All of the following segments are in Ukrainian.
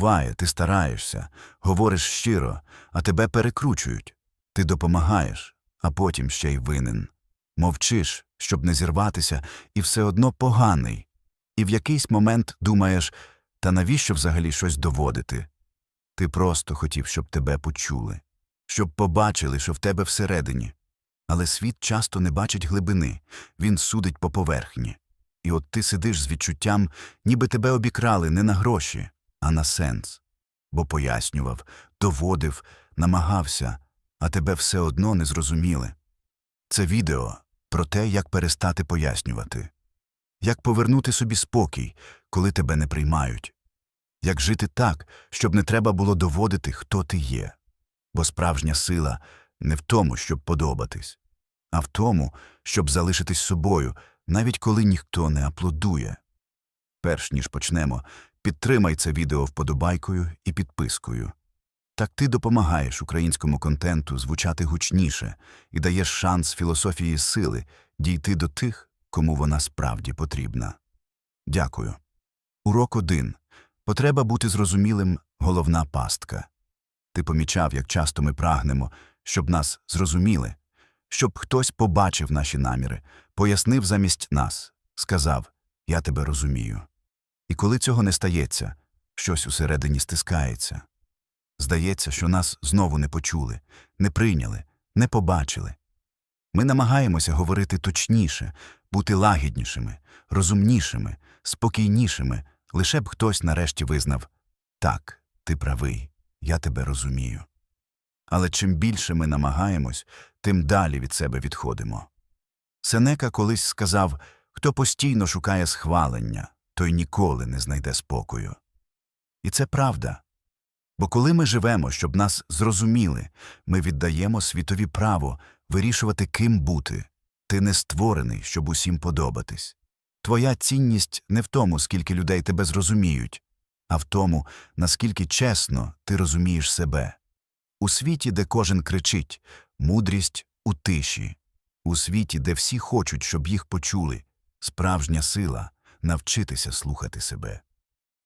буває, ти стараєшся, говориш щиро, а тебе перекручують. Ти допомагаєш, а потім ще й винен. Мовчиш, щоб не зірватися, і все одно поганий. І в якийсь момент думаєш, та навіщо взагалі щось доводити? Ти просто хотів, щоб тебе почули, щоб побачили, що в тебе всередині. Але світ часто не бачить глибини, він судить по поверхні. І от ти сидиш з відчуттям, ніби тебе обікрали не на гроші, а на сенс. Бо пояснював, доводив, намагався, а тебе все одно не зрозуміли. Це відео про те, як перестати пояснювати, як повернути собі спокій, коли тебе не приймають, як жити так, щоб не треба було доводити, хто ти є. Бо справжня сила не в тому, щоб подобатись, а в тому, щоб залишитись собою, навіть коли ніхто не аплодує. Перш ніж почнемо, підтримай це відео вподобайкою і підпискою. Так ти допомагаєш українському контенту звучати гучніше і даєш шанс філософії сили дійти до тих, кому вона справді потрібна. Дякую. Урок 1. Потреба бути зрозумілим головна пастка. Ти помічав, як часто ми прагнемо, щоб нас зрозуміли, щоб хтось побачив наші наміри, пояснив замість нас, сказав Я тебе розумію. І коли цього не стається, щось усередині стискається. Здається, що нас знову не почули, не прийняли, не побачили. Ми намагаємося говорити точніше, бути лагіднішими, розумнішими, спокійнішими, лише б хтось нарешті визнав так, ти правий, я тебе розумію. Але чим більше ми намагаємось, тим далі від себе відходимо. Сенека колись сказав хто постійно шукає схвалення, той ніколи не знайде спокою. І це правда. Бо коли ми живемо, щоб нас зрозуміли, ми віддаємо світові право вирішувати, ким бути. Ти не створений, щоб усім подобатись. Твоя цінність не в тому, скільки людей тебе зрозуміють, а в тому, наскільки чесно ти розумієш себе. У світі, де кожен кричить мудрість у тиші, у світі, де всі хочуть, щоб їх почули, справжня сила навчитися слухати себе.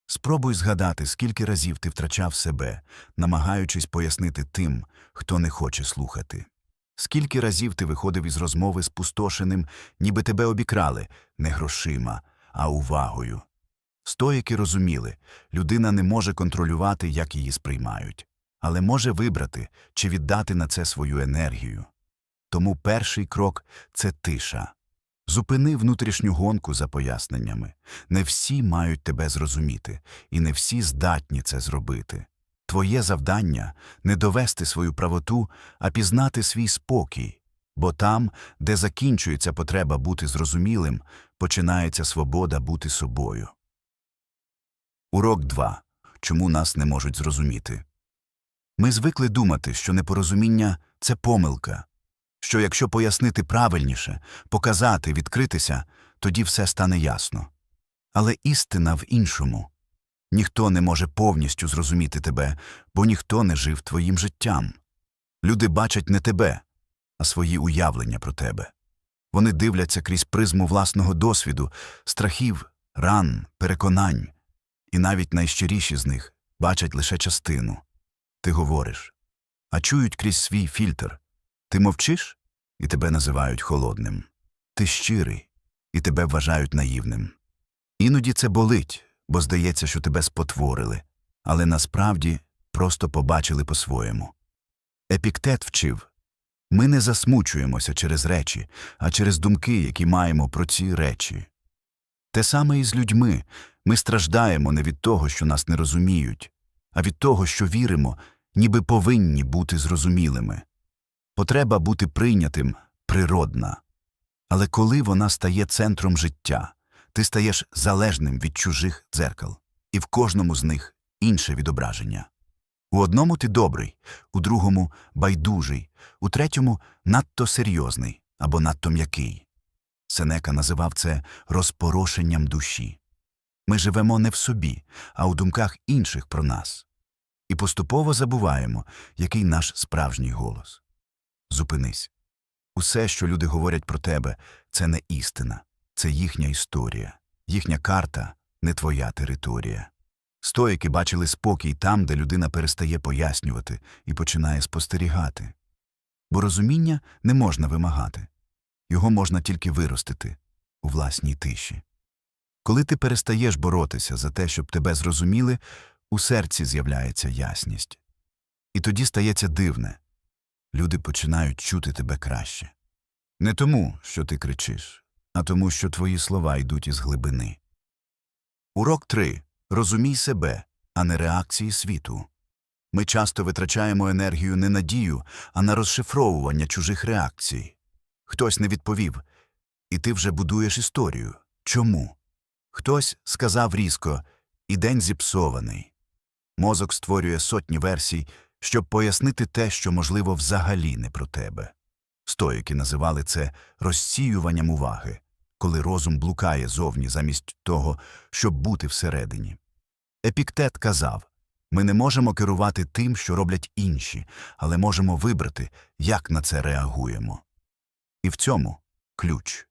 Спробуй згадати, скільки разів ти втрачав себе, намагаючись пояснити тим, хто не хоче слухати. Скільки разів ти виходив із розмови спустошеним, ніби тебе обікрали не грошима, а увагою. Стоїки розуміли, людина не може контролювати, як її сприймають, але може вибрати чи віддати на це свою енергію. Тому перший крок це тиша. Зупини внутрішню гонку за поясненнями. Не всі мають тебе зрозуміти, і не всі здатні це зробити. Твоє завдання не довести свою правоту, а пізнати свій спокій, бо там, де закінчується потреба бути зрозумілим, починається свобода бути собою. Урок 2. Чому нас не можуть зрозуміти? Ми звикли думати, що непорозуміння це помилка, що якщо пояснити правильніше, показати, відкритися, тоді все стане ясно. Але істина в іншому. Ніхто не може повністю зрозуміти тебе, бо ніхто не жив твоїм життям. Люди бачать не тебе, а свої уявлення про тебе. Вони дивляться крізь призму власного досвіду, страхів, ран, переконань, і навіть найщиріші з них бачать лише частину. Ти говориш, а чують крізь свій фільтр. Ти мовчиш, і тебе називають холодним. Ти щирий, і тебе вважають наївним. Іноді це болить, бо здається, що тебе спотворили, але насправді просто побачили по-своєму. Епіктет вчив ми не засмучуємося через речі, а через думки, які маємо про ці речі. Те саме і з людьми ми страждаємо не від того, що нас не розуміють, а від того, що віримо, ніби повинні бути зрозумілими. Потреба бути прийнятим природна. Але коли вона стає центром життя, ти стаєш залежним від чужих дзеркал, і в кожному з них інше відображення. У одному ти добрий, у другому байдужий, у третьому надто серйозний або надто м'який. Сенека називав це розпорошенням душі. Ми живемо не в собі, а у думках інших про нас. І поступово забуваємо, який наш справжній голос. Зупинись. Усе, що люди говорять про тебе, це не істина, це їхня історія, їхня карта не твоя територія. Стоїки бачили спокій там, де людина перестає пояснювати і починає спостерігати. Бо розуміння не можна вимагати, його можна тільки виростити у власній тиші. Коли ти перестаєш боротися за те, щоб тебе зрозуміли, у серці з'являється ясність. І тоді стається дивне люди починають чути тебе краще. Не тому, що ти кричиш, а тому, що твої слова йдуть із глибини. Урок 3. Розумій себе, а не реакції світу. Ми часто витрачаємо енергію не на дію, а на розшифровування чужих реакцій. Хтось не відповів, і ти вже будуєш історію. Чому? Хтось сказав різко, і день зіпсований. Мозок створює сотні версій, щоб пояснити те, що, можливо, взагалі не про тебе. Стоїки називали це розсіюванням уваги, коли розум блукає зовні замість того, щоб бути всередині. Епіктет казав ми не можемо керувати тим, що роблять інші, але можемо вибрати, як на це реагуємо. І в цьому ключ.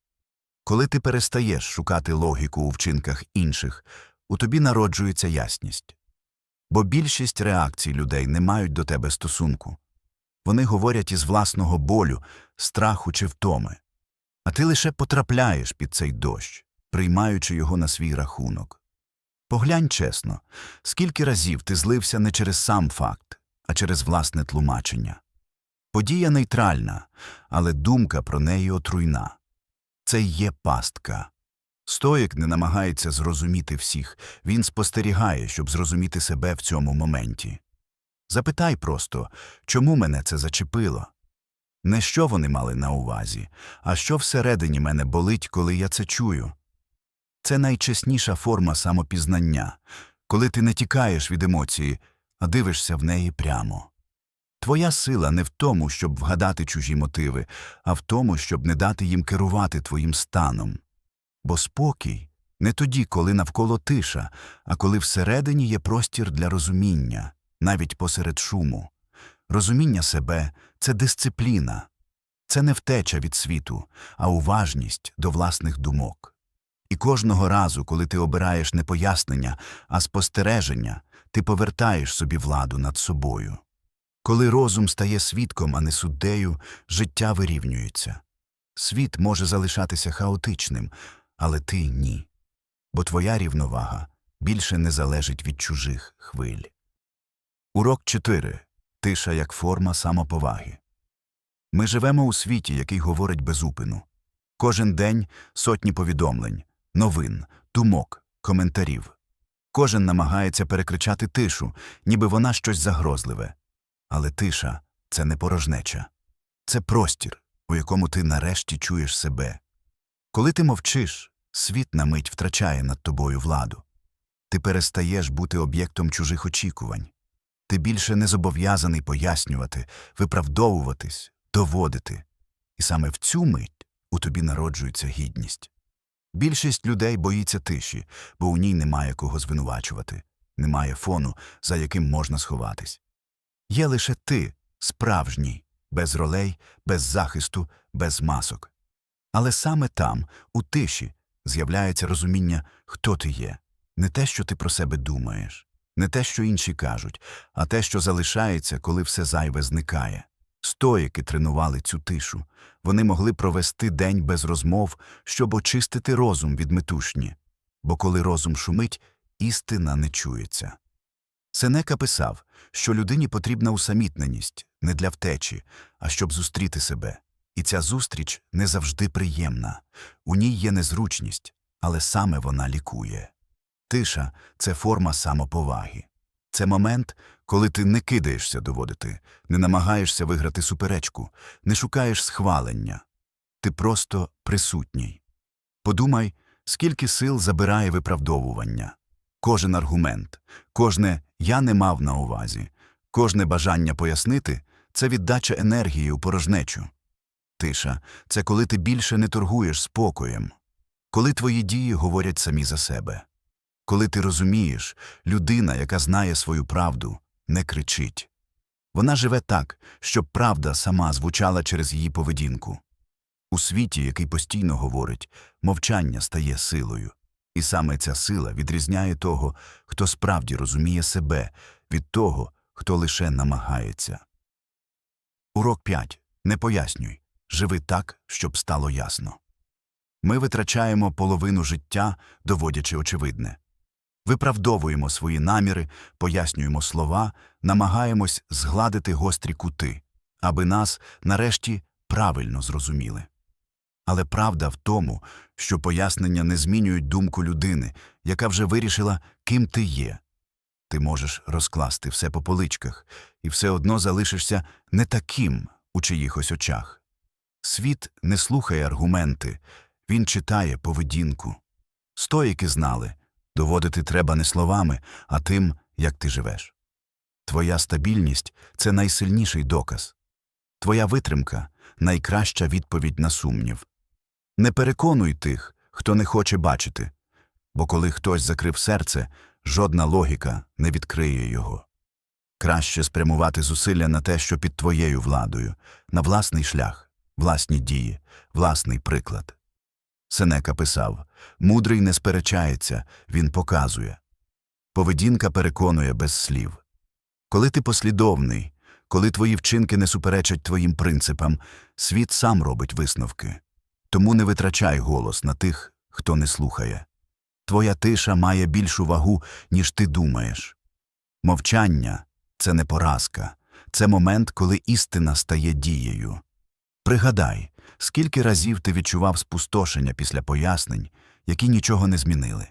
Коли ти перестаєш шукати логіку у вчинках інших, у тобі народжується ясність. Бо більшість реакцій людей не мають до тебе стосунку. Вони говорять із власного болю, страху чи втоми. А ти лише потрапляєш під цей дощ, приймаючи його на свій рахунок. Поглянь чесно, скільки разів ти злився не через сам факт, а через власне тлумачення. Подія нейтральна, але думка про неї отруйна. Це є пастка. Стоїк не намагається зрозуміти всіх, він спостерігає, щоб зрозуміти себе в цьому моменті. Запитай просто, чому мене це зачепило? Не що вони мали на увазі, а що всередині мене болить, коли я це чую. Це найчесніша форма самопізнання, коли ти не тікаєш від емоції, а дивишся в неї прямо. Твоя сила не в тому, щоб вгадати чужі мотиви, а в тому, щоб не дати їм керувати твоїм станом. Бо спокій не тоді, коли навколо тиша, а коли всередині є простір для розуміння, навіть посеред шуму. Розуміння себе це дисципліна, це не втеча від світу, а уважність до власних думок. І кожного разу, коли ти обираєш не пояснення, а спостереження, ти повертаєш собі владу над собою. Коли розум стає свідком, а не суддею, життя вирівнюється. Світ може залишатися хаотичним, але ти ні. Бо твоя рівновага більше не залежить від чужих хвиль. Урок 4. Тиша як форма самоповаги. Ми живемо у світі, який говорить безупину. Кожен день сотні повідомлень, новин, думок, коментарів. Кожен намагається перекричати тишу, ніби вона щось загрозливе. Але тиша це не порожнеча. Це простір, у якому ти нарешті чуєш себе. Коли ти мовчиш, світ на мить втрачає над тобою владу. Ти перестаєш бути об'єктом чужих очікувань. Ти більше не зобов'язаний пояснювати, виправдовуватись, доводити. І саме в цю мить у тобі народжується гідність. Більшість людей боїться тиші, бо у ній немає кого звинувачувати, немає фону, за яким можна сховатись. Є лише ти, справжній, без ролей, без захисту, без масок. Але саме там, у тиші, з'являється розуміння, хто ти є, не те, що ти про себе думаєш, не те, що інші кажуть, а те, що залишається, коли все зайве зникає. Стоїки тренували цю тишу. Вони могли провести день без розмов, щоб очистити розум від метушні. Бо коли розум шумить, істина не чується. Сенека писав, що людині потрібна усамітненість не для втечі, а щоб зустріти себе. І ця зустріч не завжди приємна. У ній є незручність, але саме вона лікує. Тиша це форма самоповаги. Це момент, коли ти не кидаєшся доводити, не намагаєшся виграти суперечку, не шукаєш схвалення. Ти просто присутній. Подумай, скільки сил забирає виправдовування. Кожен аргумент, кожне я не мав на увазі, кожне бажання пояснити це віддача енергії у порожнечу. Тиша це коли ти більше не торгуєш спокоєм, коли твої дії говорять самі за себе. Коли ти розумієш, людина, яка знає свою правду, не кричить. Вона живе так, щоб правда сама звучала через її поведінку. У світі, який постійно говорить, мовчання стає силою. І саме ця сила відрізняє того, хто справді розуміє себе, від того, хто лише намагається. Урок 5. Не пояснюй. Живи так, щоб стало ясно. Ми витрачаємо половину життя, доводячи очевидне. Виправдовуємо свої наміри, пояснюємо слова, намагаємось згладити гострі кути, аби нас нарешті правильно зрозуміли. Але правда в тому, що пояснення не змінюють думку людини, яка вже вирішила, ким ти є. Ти можеш розкласти все по поличках, і все одно залишишся не таким у чиїхось очах. Світ не слухає аргументи, він читає поведінку. Стоїки знали, доводити треба не словами, а тим, як ти живеш. Твоя стабільність це найсильніший доказ. Твоя витримка найкраща відповідь на сумнів. Не переконуй тих, хто не хоче бачити, бо коли хтось закрив серце, жодна логіка не відкриє його. Краще спрямувати зусилля на те, що під твоєю владою, на власний шлях, власні дії, власний приклад. Сенека писав мудрий не сперечається, він показує. Поведінка переконує без слів. Коли ти послідовний, коли твої вчинки не суперечать твоїм принципам, світ сам робить висновки. Тому не витрачай голос на тих, хто не слухає. Твоя тиша має більшу вагу, ніж ти думаєш. Мовчання це не поразка, це момент, коли істина стає дією. Пригадай, скільки разів ти відчував спустошення після пояснень, які нічого не змінили.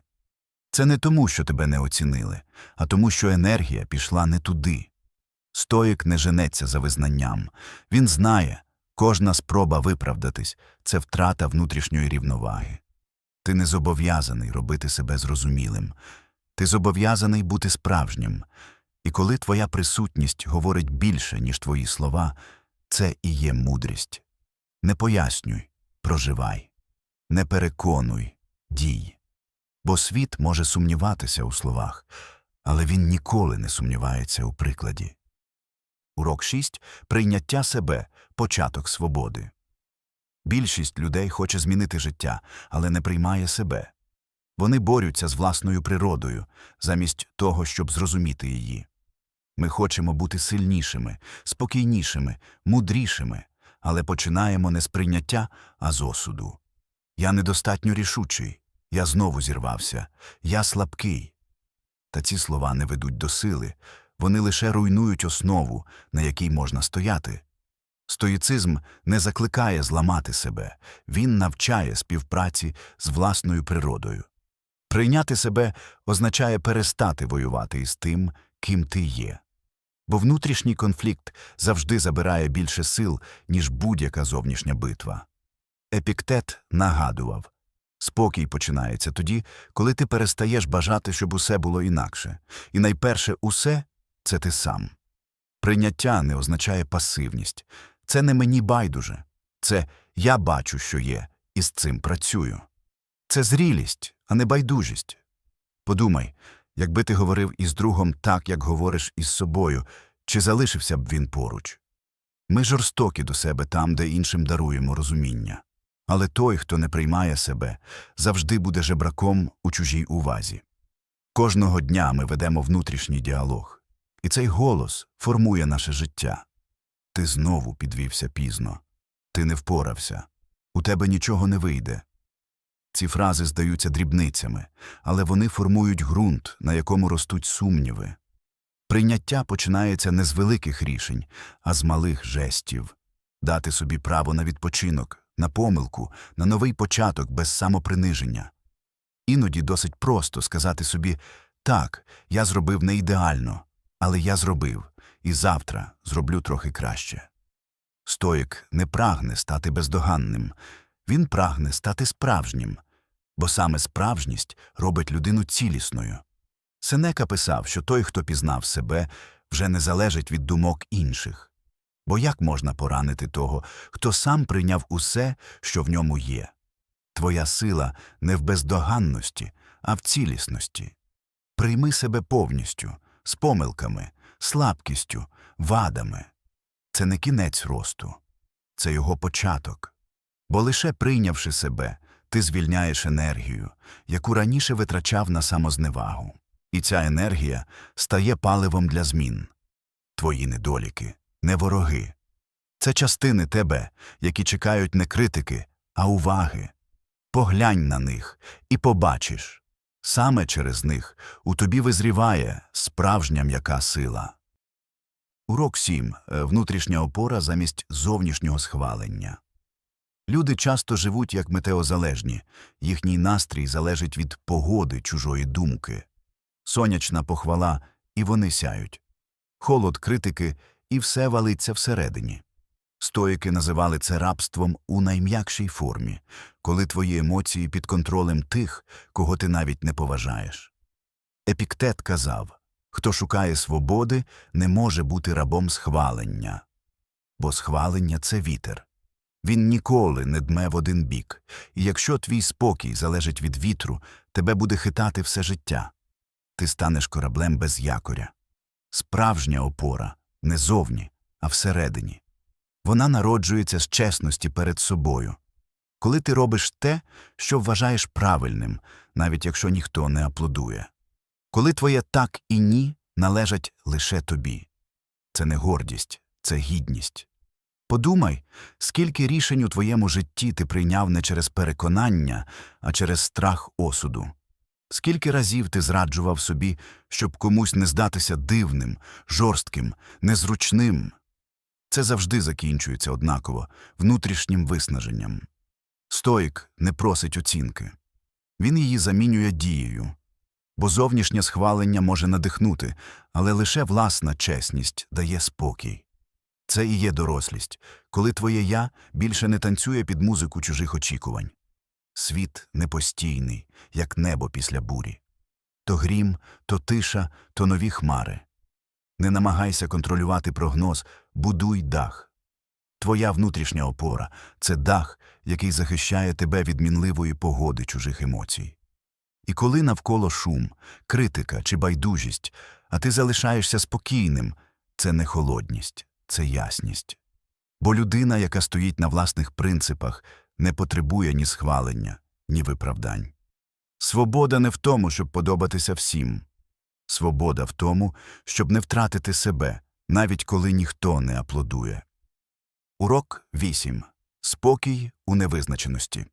Це не тому, що тебе не оцінили, а тому, що енергія пішла не туди. Стоїк не женеться за визнанням. Він знає, кожна спроба виправдатись це втрата внутрішньої рівноваги. Ти не зобов'язаний робити себе зрозумілим, ти зобов'язаний бути справжнім. І коли твоя присутність говорить більше, ніж твої слова, це і є мудрість. Не пояснюй, проживай, не переконуй, дій. Бо світ може сумніватися у словах, але він ніколи не сумнівається у прикладі. Урок 6. Прийняття себе початок свободи. Більшість людей хоче змінити життя, але не приймає себе. Вони борються з власною природою, замість того, щоб зрозуміти її. Ми хочемо бути сильнішими, спокійнішими, мудрішими, але починаємо не з прийняття, а з осуду. Я недостатньо рішучий, я знову зірвався, я слабкий. Та ці слова не ведуть до сили, вони лише руйнують основу, на якій можна стояти. Стоїцизм не закликає зламати себе, він навчає співпраці з власною природою. Прийняти себе означає перестати воювати із тим, ким ти є. Бо внутрішній конфлікт завжди забирає більше сил, ніж будь-яка зовнішня битва. Епіктет нагадував спокій починається тоді, коли ти перестаєш бажати, щоб усе було інакше, і найперше усе це ти сам. Прийняття не означає пасивність. Це не мені байдуже. Це я бачу, що є, і з цим працюю. Це зрілість, а не байдужість. Подумай, якби ти говорив із другом так, як говориш із собою, чи залишився б він поруч? Ми жорстокі до себе там, де іншим даруємо розуміння. Але той, хто не приймає себе, завжди буде жебраком у чужій увазі. Кожного дня ми ведемо внутрішній діалог, і цей голос формує наше життя. Ти знову підвівся пізно. Ти не впорався. У тебе нічого не вийде. Ці фрази здаються дрібницями, але вони формують ґрунт, на якому ростуть сумніви. Прийняття починається не з великих рішень, а з малих жестів дати собі право на відпочинок, на помилку, на новий початок без самоприниження. Іноді досить просто сказати собі так, я зробив не ідеально, але я зробив, і завтра зроблю трохи краще. Стоїк не прагне стати бездоганним, він прагне стати справжнім, бо саме справжність робить людину цілісною. Сенека писав, що той, хто пізнав себе, вже не залежить від думок інших. Бо як можна поранити того, хто сам прийняв усе, що в ньому є? Твоя сила не в бездоганності, а в цілісності. Прийми себе повністю, з помилками, слабкістю, вадами. Це не кінець росту, це його початок. Бо лише прийнявши себе, ти звільняєш енергію, яку раніше витрачав на самозневагу. І ця енергія стає паливом для змін. Твої недоліки, не вороги. Це частини тебе, які чекають не критики, а уваги. Поглянь на них і побачиш. Саме через них у тобі визріває справжня м'яка сила. Урок 7. Е, Внутрішня опора замість зовнішнього схвалення. Люди часто живуть як метеозалежні, їхній настрій залежить від погоди чужої думки. Сонячна похвала, і вони сяють. Холод критики, і все валиться всередині. Стоїки називали це рабством у найм'якшій формі, коли твої емоції під контролем тих, кого ти навіть не поважаєш. Епіктет казав хто шукає свободи, не може бути рабом схвалення. Бо схвалення це вітер. Він ніколи не дме в один бік, і якщо твій спокій залежить від вітру, тебе буде хитати все життя. Ти станеш кораблем без якоря. Справжня опора не зовні, а всередині. Вона народжується з чесності перед собою. Коли ти робиш те, що вважаєш правильним, навіть якщо ніхто не аплодує. Коли твоє так і ні належать лише тобі. Це не гордість, це гідність. Подумай, скільки рішень у твоєму житті ти прийняв не через переконання, а через страх осуду. Скільки разів ти зраджував собі, щоб комусь не здатися дивним, жорстким, незручним. Це завжди закінчується однаково внутрішнім виснаженням. Стоїк не просить оцінки. Він її замінює дією. Бо зовнішнє схвалення може надихнути, але лише власна чесність дає спокій. Це і є дорослість, коли твоє я більше не танцює під музику чужих очікувань. Світ непостійний, як небо після бурі. То грім, то тиша, то нові хмари. Не намагайся контролювати прогноз, будуй дах. Твоя внутрішня опора це дах, який захищає тебе від мінливої погоди чужих емоцій. І коли навколо шум, критика чи байдужість, а ти залишаєшся спокійним, це не холодність, це ясність. Бо людина, яка стоїть на власних принципах, не потребує ні схвалення, ні виправдань. Свобода не в тому, щоб подобатися всім. Свобода в тому, щоб не втратити себе, навіть коли ніхто не аплодує. Урок 8. Спокій у невизначеності.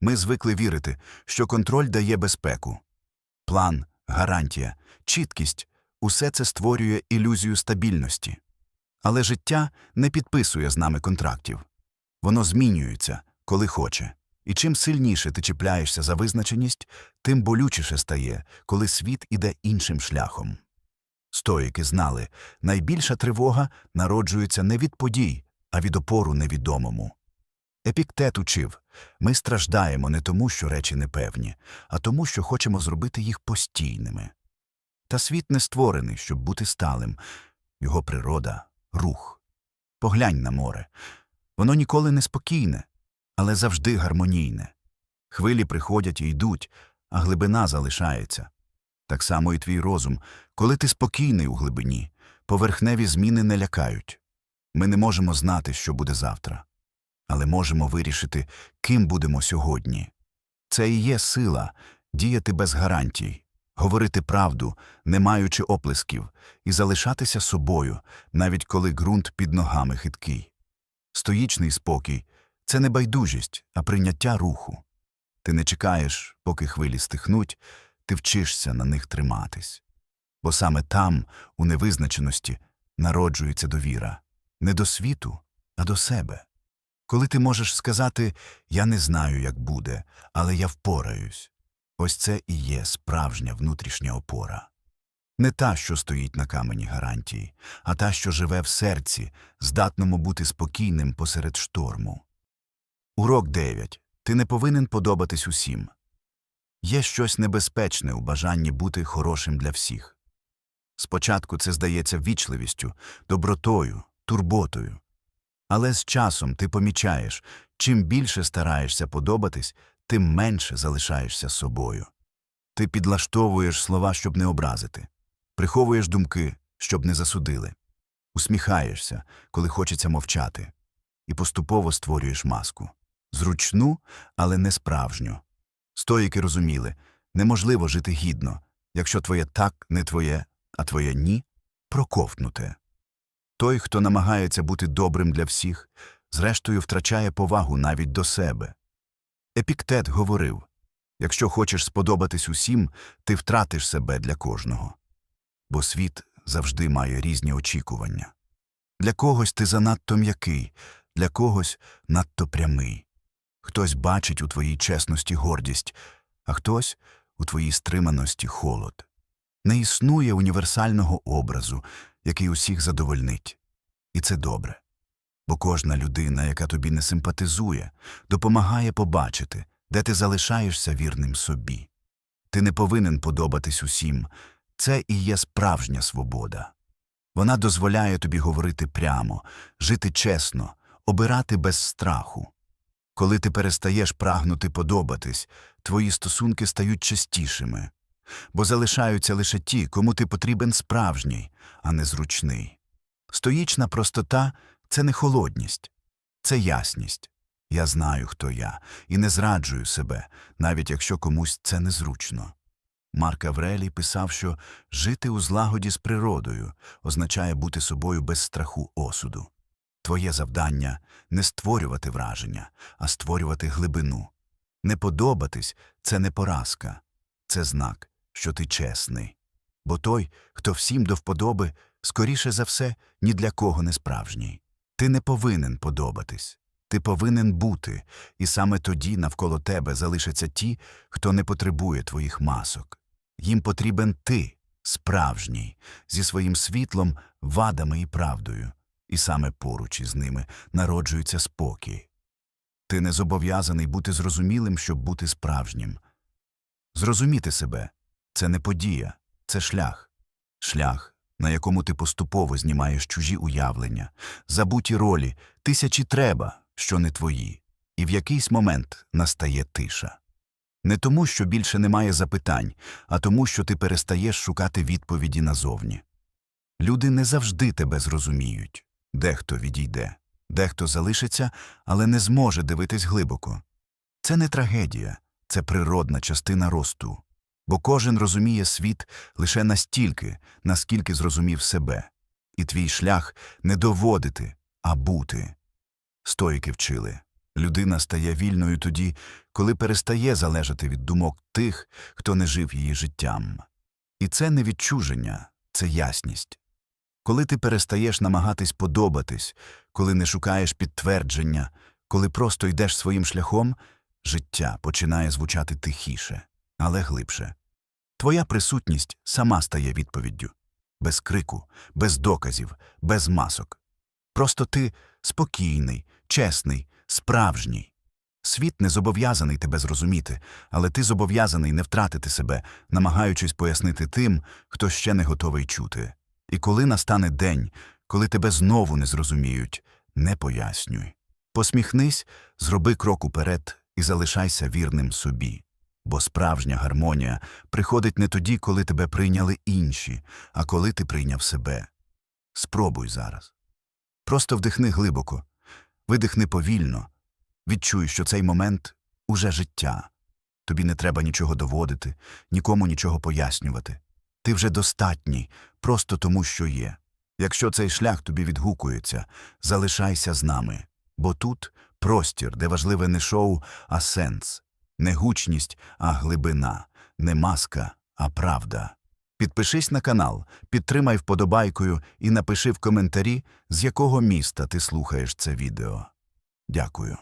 Ми звикли вірити, що контроль дає безпеку. План, гарантія, чіткість усе це створює ілюзію стабільності. Але життя не підписує з нами контрактів. Воно змінюється, коли хоче. І чим сильніше ти чіпляєшся за визначеність, тим болючіше стає, коли світ іде іншим шляхом. Стоїки знали, найбільша тривога народжується не від подій, а від опору невідомому. Епіктет учив ми страждаємо не тому, що речі непевні, а тому, що хочемо зробити їх постійними. Та світ не створений, щоб бути сталим, його природа рух. Поглянь на море. Воно ніколи не спокійне, але завжди гармонійне. Хвилі приходять і йдуть, а глибина залишається. Так само і твій розум, коли ти спокійний у глибині, поверхневі зміни не лякають. Ми не можемо знати, що буде завтра, але можемо вирішити, ким будемо сьогодні. Це і є сила діяти без гарантій, говорити правду, не маючи оплесків, і залишатися собою, навіть коли ґрунт під ногами хиткий. Стоїчний спокій це не байдужість, а прийняття руху. Ти не чекаєш, поки хвилі стихнуть, ти вчишся на них триматись. Бо саме там, у невизначеності, народжується довіра не до світу, а до себе. Коли ти можеш сказати Я не знаю, як буде, але я впораюсь. Ось це і є справжня внутрішня опора. Не та, що стоїть на камені гарантії, а та, що живе в серці, здатному бути спокійним посеред шторму. Урок 9. Ти не повинен подобатись усім. Є щось небезпечне у бажанні бути хорошим для всіх. Спочатку це здається ввічливістю, добротою, турботою. Але з часом ти помічаєш, чим більше стараєшся подобатись, тим менше залишаєшся собою. Ти підлаштовуєш слова, щоб не образити, приховуєш думки, щоб не засудили, усміхаєшся, коли хочеться мовчати, і поступово створюєш маску зручну, але не справжню. Стоїки розуміли, неможливо жити гідно, якщо твоє так не твоє, а твоє ні проковтнуте. Той, хто намагається бути добрим для всіх, зрештою втрачає повагу навіть до себе. Епіктет говорив якщо хочеш сподобатись усім, ти втратиш себе для кожного. Бо світ завжди має різні очікування. Для когось ти занадто м'який, для когось надто прямий. Хтось бачить у твоїй чесності гордість, а хтось у твоїй стриманості холод. Не існує універсального образу, який усіх задовольнить. І це добре. Бо кожна людина, яка тобі не симпатизує, допомагає побачити, де ти залишаєшся вірним собі. Ти не повинен подобатись усім. Це і є справжня свобода. Вона дозволяє тобі говорити прямо, жити чесно, обирати без страху. Коли ти перестаєш прагнути подобатись, твої стосунки стають частішими, бо залишаються лише ті, кому ти потрібен справжній, а не зручний. Стоїчна простота це не холодність, це ясність. Я знаю, хто я, і не зраджую себе, навіть якщо комусь це незручно. Марк Аврелій писав, що жити у злагоді з природою означає бути собою без страху осуду. Твоє завдання не створювати враження, а створювати глибину. Не подобатись це не поразка, це знак, що ти чесний. Бо той, хто всім до вподоби, скоріше за все, ні для кого не справжній. Ти не повинен подобатись. Ти повинен бути, і саме тоді навколо тебе залишаться ті, хто не потребує твоїх масок. Їм потрібен ти, справжній, зі своїм світлом, вадами і правдою, і саме поруч із ними народжується спокій. Ти не зобов'язаний бути зрозумілим, щоб бути справжнім. Зрозуміти себе це не подія, це шлях. Шлях, на якому ти поступово знімаєш чужі уявлення, забуті ролі, тисячі треба, що не твої, і в якийсь момент настає тиша. Не тому, що більше немає запитань, а тому, що ти перестаєш шукати відповіді назовні. Люди не завжди тебе зрозуміють. Дехто відійде, дехто залишиться, але не зможе дивитись глибоко. Це не трагедія, це природна частина росту. Бо кожен розуміє світ лише настільки, наскільки зрозумів себе, і твій шлях не доводити, а бути. Стоїки вчили. Людина стає вільною тоді, коли перестає залежати від думок тих, хто не жив її життям. І це не відчуження, це ясність. Коли ти перестаєш намагатись подобатись, коли не шукаєш підтвердження, коли просто йдеш своїм шляхом, життя починає звучати тихіше, але глибше. Твоя присутність сама стає відповіддю без крику, без доказів, без масок. Просто ти спокійний, чесний, справжній. Світ не зобов'язаний тебе зрозуміти, але ти зобов'язаний не втратити себе, намагаючись пояснити тим, хто ще не готовий чути. І коли настане день, коли тебе знову не зрозуміють, не пояснюй. Посміхнись, зроби крок уперед і залишайся вірним собі. Бо справжня гармонія приходить не тоді, коли тебе прийняли інші, а коли ти прийняв себе. Спробуй зараз. Просто вдихни глибоко, видихни повільно, відчуй, що цей момент уже життя. Тобі не треба нічого доводити, нікому нічого пояснювати. Ти вже достатній, просто тому, що є. Якщо цей шлях тобі відгукується, залишайся з нами, бо тут простір, де важливе не шоу, а сенс, не гучність, а глибина, не маска, а правда. Підпишись на канал, підтримай вподобайкою і напиши в коментарі, з якого міста ти слухаєш це відео. Дякую.